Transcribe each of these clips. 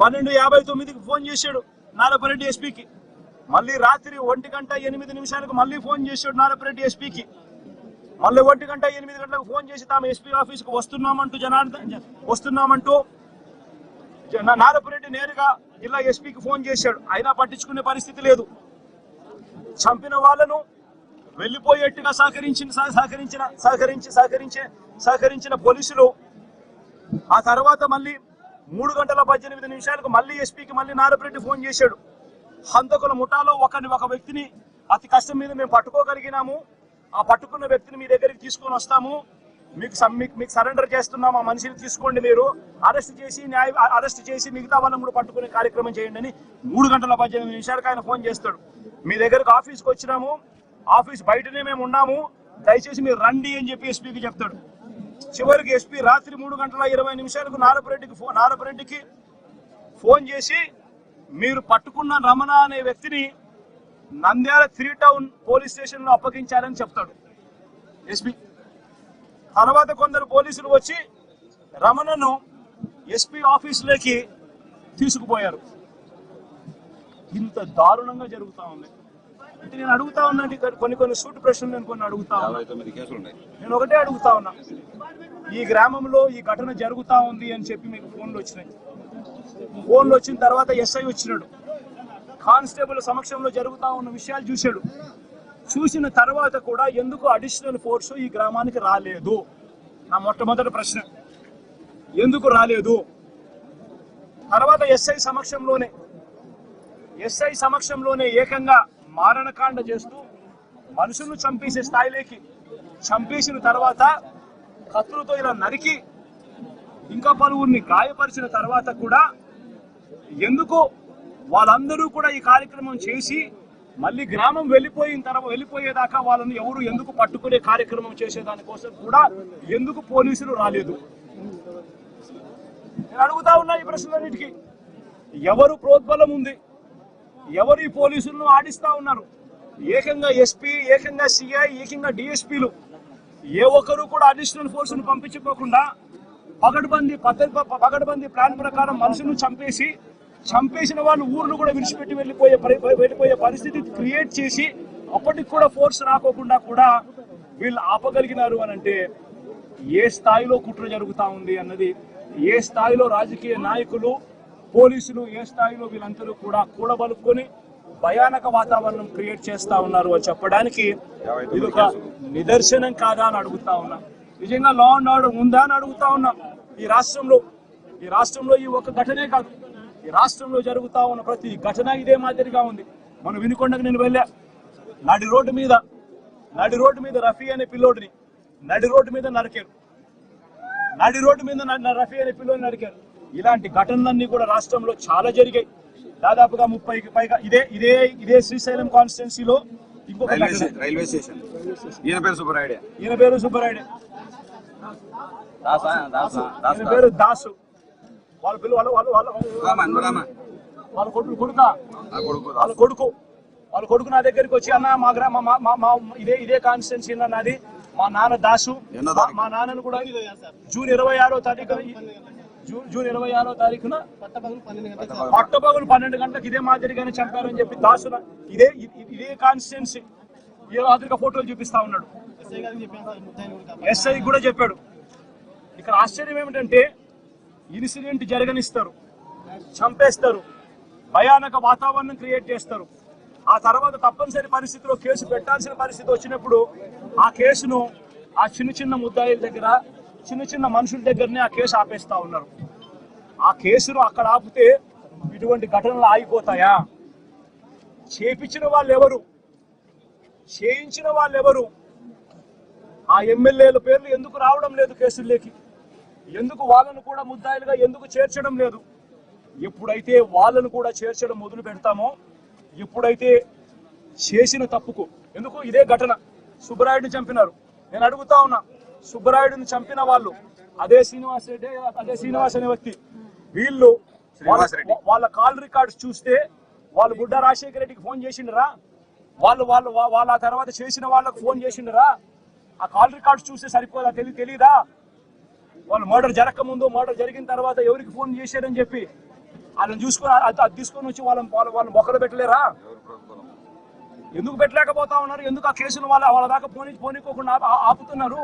పన్నెండు యాభై తొమ్మిదికి ఫోన్ చేశాడు నారపరెడ్డి ఎస్పీకి. మళ్ళీ రాత్రి ఒంటి గంట ఎనిమిది నిమిషాలకు మళ్ళీ ఫోన్ చేశాడు నారపరెడ్డి ఎస్పీకి. మళ్ళీ ఒంటి గంట ఎనిమిది గంటలకు ఫోన్ చేసి తాము ఎస్పీ ఆఫీస్కి వస్తున్నామంటూ జనార్దన్ వస్తున్నామంటూ నా- నారపరెడ్డి నేరుగా జిల్లా ఎస్పీకి ఫోన్ చేశాడు. అయినా పట్టించుకునే పరిస్థితి లేదు. చంపిన వాళ్ళను వెళ్ళిపోయేట్టుగా సహకరించిన సహ- సహకరించిన సహకరించి సహకరించే సహకరించిన పోలీసులు ఆ తర్వాత మళ్ళీ మూడు గంటల పద్దెనిమిది నిమిషాలకు మళ్ళీ ఎస్పీకి మళ్ళీ నారపరెడ్డి ఫోన్ చేశాడు. హంతకుల ముఠాలో ఒకరిని ఒక వ్యక్తిని అతి కష్టం మీద మేము పట్టుకోగలిగినాము. ఆ పట్టుకున్న వ్యక్తిని మీ దగ్గరికి తీసుకొని వస్తాము. మీకు మీకు మీకు సరెండర్ చేస్తున్నాము ఆ మనిషిని తీసుకోండి మీరు. అరెస్ట్ చేసి న్యాయ అరెస్ట్ చేసి మిగతా వాళ్ళని కూడా పట్టుకునే కార్యక్రమం చేయండి అని మూడు గంటల పద్దెనిమిది నిమిషాలకు ఆయన ఫోన్ చేస్తాడు. మీ దగ్గరకు ఆఫీస్కి వచ్చినాము. ఆఫీస్ బయటనే మేము ఉన్నాము. దయచేసి మీరు రండి అని చెప్పి ఎస్పీకి చెప్తాడు. చివరికి ఎస్పీ రాత్రి మూడు గంటల ఇరవై నిమిషాలకు నారపరెడ్డికి ఫోన్ నారపరెడ్డికి ఫోన్ చేసి మీరు పట్టుకున్న రమణ అనే వ్యక్తిని నంద్యాల త్రీ టౌన్ పోలీస్ స్టేషన్లో అప్పగించారని చెప్తాడు ఎస్పీ. తర్వాత కొందరు పోలీసులు వచ్చి రమణను ఎస్పీ ఆఫీసులోకి తీసుకుపోయారు. ఇంత దారుణంగా జరుగుతా ఉంది. నేను అడుగుతా ఉన్నా ఇక్కడ కొన్ని కొన్ని సూట్ ప్రశ్నలు నేను కొన్ని అడుగుతా ఉన్నా. నేను ఒకటే అడుగుతా ఉన్నా. ఈ గ్రామంలో ఈ ఘటన జరుగుతా ఉంది అని చెప్పి మీకు ఫోన్లు వచ్చినాయి. ఫోన్లు వచ్చిన తర్వాత ఎస్ఐ వచ్చినాడు. కానిస్టేబుల్ సమక్షంలో జరుగుతా ఉన్న విషయాలు చూశాడు. చూసిన తర్వాత కూడా ఎందుకు అడిషనల్ ఫోర్స్ ఈ గ్రామానికి రాలేదు? నా మొట్టమొదటి ప్రశ్న. ఎందుకు రాలేదు? తర్వాత ఎస్ఐ సమక్షంలోనే ఎస్ఐ సమక్షంలోనే ఏకంగా మారణకాండ చేస్తూ మనుషులను చంపేసే స్థాయిలోకి చంపేసిన తర్వాత కత్తులతో ఇలా నరికి ఇంకా పలువురిని గాయపరిచిన తర్వాత కూడా ఎందుకు వాళ్ళందరూ కూడా ఈ కార్యక్రమం చేసి మళ్ళీ గ్రామం వెళ్ళిపోయిన తర్వాత వెళ్ళిపోయేదాకా వాళ్ళని ఎవరు ఎందుకు పట్టుకునే కార్యక్రమం చేసేదానికోసం కూడా ఎందుకు పోలీసులు రాలేదు? నేను అడుగుతా ఉన్నా ఈ ప్రశ్నలన్నిటికీ. ఎవరు ప్రోద్బలం ఉంది? ఎవరు ఈ పోలీసులను ఆడిస్తా ఉన్నారు? ఏకంగా ఎస్పీ ఏకంగా సిఐ ఏకంగా డిఎస్పీలు. ఏ ఒక్కరు కూడా అడిషనల్ ఫోర్సును పంపించుకోకుండా పగడ్బందీ పద్ధతి పగడ్బందీ ప్లాన్ ప్రకారం మనుషులను చంపేసి చంపేసిన వాళ్ళు ఊర్లు కూడా విడిచిపెట్టి వెళ్ళిపోయే వెళ్ళిపోయే పరిస్థితి క్రియేట్ చేసి అప్పటికి కూడా ఫోర్స్ రాకోకుండా కూడా వీళ్ళు ఆపగలిగినారు అని అంటే ఏ స్థాయిలో కుట్ర జరుగుతా ఉంది అన్నది ఏ స్థాయిలో రాజకీయ నాయకులు పోలీసులు ఏ స్థాయిలో వీళ్ళందరూ కూడా కూడబలుపుకొని భయానక వాతావరణం క్రియేట్ చేస్తా ఉన్నారు అని చెప్పడానికి ఇది ఒక నిదర్శనం కాదా అని అడుగుతా ఉన్నా. నిజంగా లా అండ్ ఆర్డర్ ఉందా అని అడుగుతా ఉన్నా. ఈ రాష్ట్రంలో ఈ రాష్ట్రంలో ఈ ఒక్క ఘటనే కాదు. ఈ రాష్ట్రంలో జరుగుతా ఉన్న ప్రతి ఘటన ఇదే మాదిరిగా ఉంది. మనం వినుకొండకు నేను వెళ్ళా. నడి రోడ్డు మీద నడి రోడ్డు మీద రఫీ అనే పిల్లోడిని నడి రోడ్డు మీద నరికారు. నడి రోడ్డు మీద రఫీ అనే పిల్లోని నరికారు. ఇలాంటి ఘటనలన్నీ కూడా రాష్ట్రంలో చాలా జరిగాయి. దాదాపుగా ముప్పైకి పైగా ఇదే ఇదే ఇదే శ్రీశైలం కాన్స్టిట్యున్సీలో ఇంకొక రైల్వే. Station railway station. ఈయన పేరు సుబ్బరాయుడే. ఈయన పేరు సుబ్బరాయుడు. దాసా దాసా ఈయన దాసా. పేరు దాసు. వాళ్ళ పిల్ల వాళ్ళ వాళ్ళ వాళ్ళ వాళ్ళ కొడుకు కొడుక? ఆ కొడుకు వాళ్ళ కొడుకు. వాళ్ళ కొడుకు నా దగ్గరికి వచ్చి అన్న మా గ్రామ మా- మా- మా ఇదే ఇదే కాన్స్టిట్యున్సీ నాది. మా నాన్న దాసు? మా నాన్నను కూడా జూన్ ఇరవై ఆరో తారీఖు జూన్ జూన్ ఇరవై ఆరో తారీఖున పట్టపగలు పన్నెండు గంటలకు ఇదే మాదిరిగానే చంపారని చెప్పి దాసున ఇదే ఇదే కాన్స్టిట్యున్సీ. ఏ మాదిరిగా ఫోటోలు చూపిస్తా ఉన్నాడు. ఎస్ఐ కూడా చెప్పాడు. ఇక్కడ ఆశ్చర్యం ఏమిటంటే ఇన్సిడెంట్ జరగనిస్తారు చంపేస్తారు భయానక వాతావరణం క్రియేట్ చేస్తారు. ఆ తర్వాత తప్పనిసరి పరిస్థితిలో కేసు పెట్టాల్సిన పరిస్థితి వచ్చినప్పుడు ఆ కేసును ఆ చిన్న చిన్న ముద్దాయిల దగ్గర చిన్న చిన్న మనుషుల దగ్గరనే ఆ కేసు ఆపేస్తా ఉన్నారు. ఆ కేసును అక్కడ ఆపితే ఇటువంటి ఘటనలు ఆగిపోతాయా? చేపించిన వాళ్ళు ఎవరు చేయించిన వాళ్ళు ఎవరు ఆ ఎమ్మెల్యేల పేర్లు ఎందుకు రావడం లేదు కేసుల్లోకి? ఎందుకు వాళ్ళను కూడా ముద్దాయిలుగా ఎందుకు చేర్చడం లేదు? ఎప్పుడైతే వాళ్ళను కూడా చేర్చడం మొదలు పెడతామో ఎప్పుడైతే చేసిన తప్పుకు ఎందుకు? ఇదే ఘటన. సుబ్బరాయుడిని చంపినారు. నేను అడుగుతా ఉన్నా సుబ్బరాయుడిని చంపిన వాళ్ళు అదే శ్రీనివాస్ రెడ్డి అదే శ్రీనివాస్ అనే వ్యక్తి వీళ్ళు శ్రీనివాస్ వాళ్ళ- రెడ్డి. వాళ్ళ కాల్ రికార్డ్స్ చూస్తే వాళ్ళు బుడ్డ రాజశేఖర రెడ్డికి ఫోన్ చేసిండరా? వాళ్ళు వాళ్ళు వాళ్ళ తర్వాత చేసిన వాళ్ళకు ఫోన్ చేసిండరా? ఆ కాల్ రికార్డ్స్ చూస్తే సరిపోదా? తెలి తెలీదా? వాళ్ళు మర్డర్ జరగక ముందు మర్డర్ జరిగిన తర్వాత ఎవరికి ఫోన్ చేశారని చెప్పి వాళ్ళని చూసుకొని అది తీసుకొని వచ్చి వాళ్ళని వాళ్ళ వాళ్ళ మొక్కలు పెట్టలేరా? ఎందుకు పెట్టలేకపోతా ఉన్నారు? ఎందుకు ఆ కేసులు వాళ్ళ వాళ్ళ దాకా పోనీ పోనీకోకుండా ఆపు- ఆపుతున్నారు?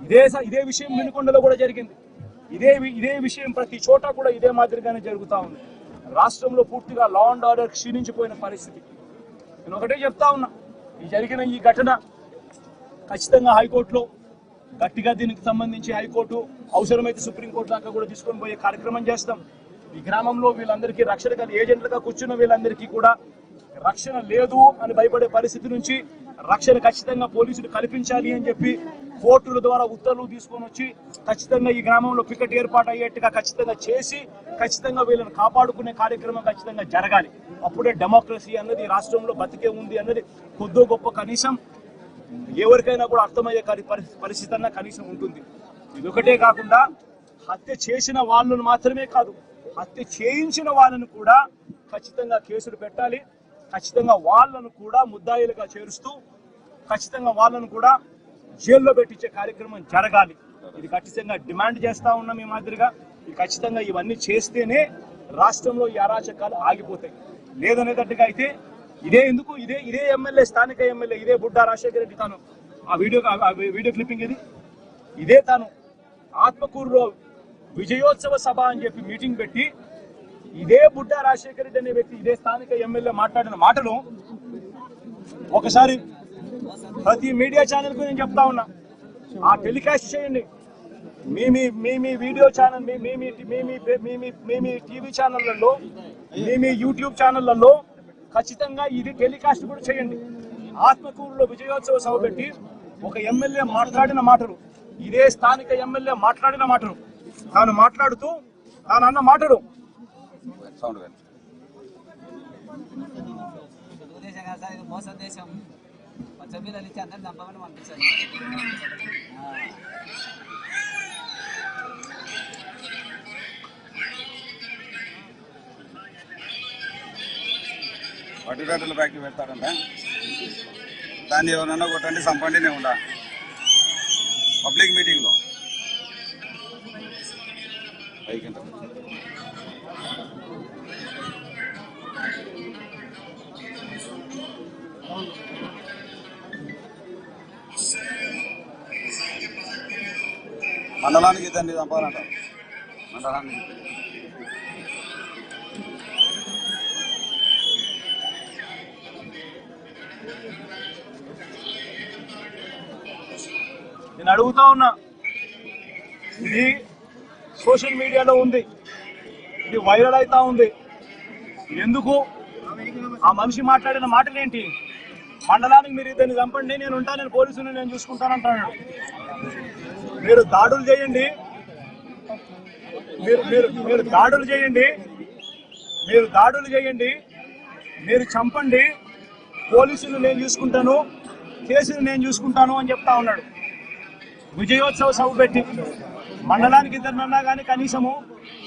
ఇదే స- ఇదే విషయం వినుకొండలో కూడా జరిగింది. ఇదే వి- ఇదే విషయం ప్రతి చోట కూడా ఇదే మాదిరిగానే జరుగుతూ ఉంది. రాష్ట్రంలో పూర్తిగా లా అండ్ ఆర్డర్ క్షీణించిపోయిన పరిస్థితి. నేను ఒకటే చెప్తా ఉన్నా. ఈ జరిగిన ఈ ఘటన ఖచ్చితంగా హైకోర్టులో గట్టిగా దీనికి సంబంధించి హైకోర్టు అవసరమైతే సుప్రీంకోర్టు దాకా కూడా తీసుకొని పోయే కార్యక్రమం చేస్తాం. ఈ గ్రామంలో వీళ్ళందరికీ రక్షణ ఏజెంట్లుగా కూర్చున్న వీళ్ళందరికీ కూడా రక్షణ లేదు అని భయపడే పరిస్థితి నుంచి రక్షణ ఖచ్చితంగా పోలీసులు కల్పించాలి అని చెప్పి కోర్టుల ద్వారా ఉత్తర్వులు తీసుకొని వచ్చి ఖచ్చితంగా ఈ గ్రామంలో పికెట్ ఏర్పాటు అయ్యేట్టుగా ఖచ్చితంగా చేసి ఖచ్చితంగా వీళ్ళని కాపాడుకునే కార్యక్రమం ఖచ్చితంగా జరగాలి. అప్పుడే డెమోక్రసీ అన్నది రాష్ట్రంలో బతికే ఉంది అన్నది కొద్దో గొప్ప కనీసం ఎవరికైనా కూడా అర్థమయ్యే పరిస్థితి అన్న కనీసం ఉంటుంది. ఇదొకటే కాకుండా హత్య చేసిన వాళ్ళను మాత్రమే కాదు హత్య చేయించిన వాళ్ళను కూడా ఖచ్చితంగా కేసులు పెట్టాలి. ఖచ్చితంగా వాళ్ళను కూడా ముద్దాయిలుగా చేరుస్తూ ఖచ్చితంగా వాళ్ళను కూడా జైల్లో పెట్టించే కార్యక్రమం జరగాలి. ఇది ఖచ్చితంగా డిమాండ్ చేస్తా ఉన్నాం ఈ మాదిరిగా. ఇది ఖచ్చితంగా ఇవన్నీ చేస్తేనే రాష్ట్రంలో ఈ అరాచకాలు ఆగిపోతాయి. లేదనేటట్టుగా అయితే ఇదే ఎందుకు? ఇదే ఇదే ఎమ్మెల్యే స్థానిక ఎమ్మెల్యే ఇదే బుడ్డా రాజశేఖర రెడ్డి తాను. ఆ వీడియో వీడియో క్లిప్పింగ్ ఇది ఇదే తాను. ఆత్మకూరులో విజయోత్సవ సభ అని చెప్పి మీటింగ్ పెట్టి ఇదే బుడ్డ రాజశేఖర రెడ్డి అనే వ్యక్తి ఇదే స్థానిక ఎమ్మెల్యే మాట్లాడిన మాటలు ఒకసారి ప్రతి మీడియా ఛానల్కు నేను చెప్తా ఉన్నా. ఆ టెలికాస్ట్ చేయండి. మీ మీ మీ మీ వీడియో ఛానల్ మీ మీ టీవీ ఛానళ్ళలో మీ మీ యూట్యూబ్ ఛానళ్ళలో ఖచ్చితంగా ఇది టెలికాస్ట్ కూడా చేయండి. ఆత్మకూరులో విజయోత్సవ సభ పెట్టి ఒక ఎమ్మెల్యే మాట్లాడిన మాటలు ఇదే స్థానిక ఎమ్మెల్యే మాట్లాడిన మాటలు. తాను మాట్లాడుతూ తాను అన్న మాటలు. సౌండ్ కానీ. తెలుగుదేశం కాదు సార్ ఇది మోసం దేశం కొంచెం పిల్లలు ఇచ్చి అందరిని చంపమని పంపించారు. వడ్డీగడ్డల బ్యాగ్కి పెడతారంట. దాన్ని ఎవరన్నా కొట్టండి సంపండి నేను ఉండా. పబ్లిక్ మీటింగ్లో. పైకి మండలానికి దాన్ని చంపాలంట. మండలానికి. నేను అడుగుతా ఉన్నా ఇది సోషల్ మీడియాలో ఉంది ఇది వైరల్ అవుతా ఉంది. ఎందుకు? ఆ మనిషి మాట్లాడిన మాటలేంటి? మండలానికి మీరు ఇద్దరిని చంపండి నేను ఉంటాను నేను పోలీసుని నేను చూసుకుంటానంటాడు మీరు దాడులు చేయండి. మీరు మీరు మీరు దాడులు చేయండి. మీరు దాడులు చేయండి. మీరు చంపండి. పోలీసులు నేను చూసుకుంటాను. కేసులు నేను చూసుకుంటాను అని చెప్తా ఉన్నాడు. విజయోత్సవ సభ పెట్టి మండలానికి ఇద్దరినన్నా కానీ కనీసము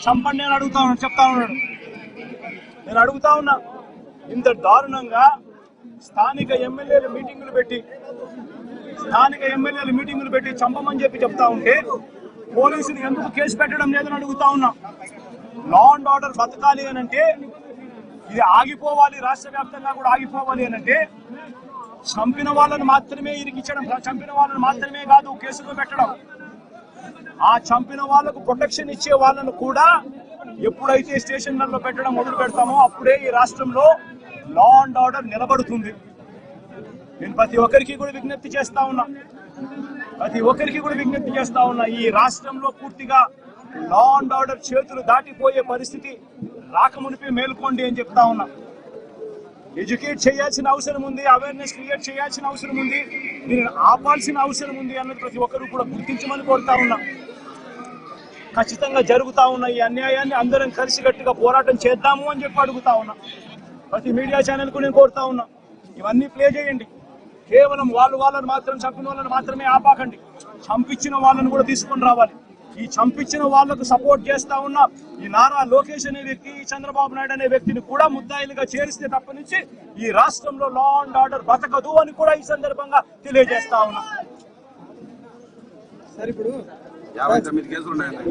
చంపండి అని అడుగుతా ఉన్నాడు చెప్తా ఉన్నాడు. నేను అడుగుతా ఉన్నా ఇంత దారుణంగా స్థానిక ఎమ్మెల్యేలు మీటింగులు పెట్టి స్థానిక ఎమ్మెల్యేలు మీటింగులు పెట్టి చంపమని చెప్పి చెప్తా ఉంటే పోలీసులు ఎందుకు కేసు పెట్టడం లేదని అడుగుతా ఉన్నా. లా అండ్ ఆర్డర్ బతకాలి అని అంటే ఇది ఆగిపోవాలి రాష్ట్ర వ్యాప్తంగా కూడా ఆగిపోవాలి అని అంటే చంపిన వాళ్ళని మాత్రమే ఇరికించడం చంపిన వాళ్ళని మాత్రమే కాదు కేసులు పెట్టడం. ఆ చంపిన వాళ్ళకు ప్రొటెక్షన్ ఇచ్చే వాళ్ళను కూడా ఎప్పుడైతే స్టేషన్లలో పెట్టడం మొదలు పెడతామో అప్పుడే ఈ రాష్ట్రంలో లా అండ్ ఆర్డర్ నిలబడుతుంది. నేను ప్రతి ఒక్కరికి కూడా విజ్ఞప్తి చేస్తా ఉన్నా. ప్రతి ఒక్కరికి కూడా విజ్ఞప్తి చేస్తా ఉన్నా ఈ రాష్ట్రంలో పూర్తిగా లా అండ్ ఆర్డర్ చేతులు దాటిపోయే పరిస్థితి రాకమునిపే మేల్కోండి అని చెప్తా ఉన్నా. ఎడ్యుకేట్ చేయాల్సిన అవసరం ఉంది అవేర్నెస్ క్రియేట్ చేయాల్సిన అవసరం ఉంది దీనిని ఆపాల్సిన అవసరం ఉంది అన్నది ప్రతి ఒక్కరు కూడా గుర్తించమని కోరుతా ఉన్నా. ఖచ్చితంగా జరుగుతా ఉన్న ఈ అన్యాయాన్ని అందరం కలిసికట్టుగా పోరాటం చేద్దాము అని చెప్పి అడుగుతా ఉన్నా. ప్రతి మీడియా ఛానల్కు నేను కోరుతా ఉన్నా. ఇవన్నీ ప్లే చేయండి. కేవలం వాళ్ళు వాళ్ళని మాత్రం చంపిన వాళ్ళని మాత్రమే ఆపాకండి. చంపించిన వాళ్ళని కూడా తీసుకొని రావాలి. ఈ చంపించిన వాళ్ళకు సపోర్ట్ చేస్తా ఉన్న ఈ నారా లోకేష్ అనే వ్యక్తి ఈ చంద్రబాబు నాయుడు అనే వ్యక్తిని కూడా ముద్దాయిలుగా చేరిస్తే తప్ప నుంచి ఈ రాష్ట్రంలో లా అండ్ ఆర్డర్ బతకదు అని కూడా ఈ సందర్భంగా తెలియజేస్తా ఉన్నా. యాభై తొమ్మిది కేసులు ఉన్నాయండి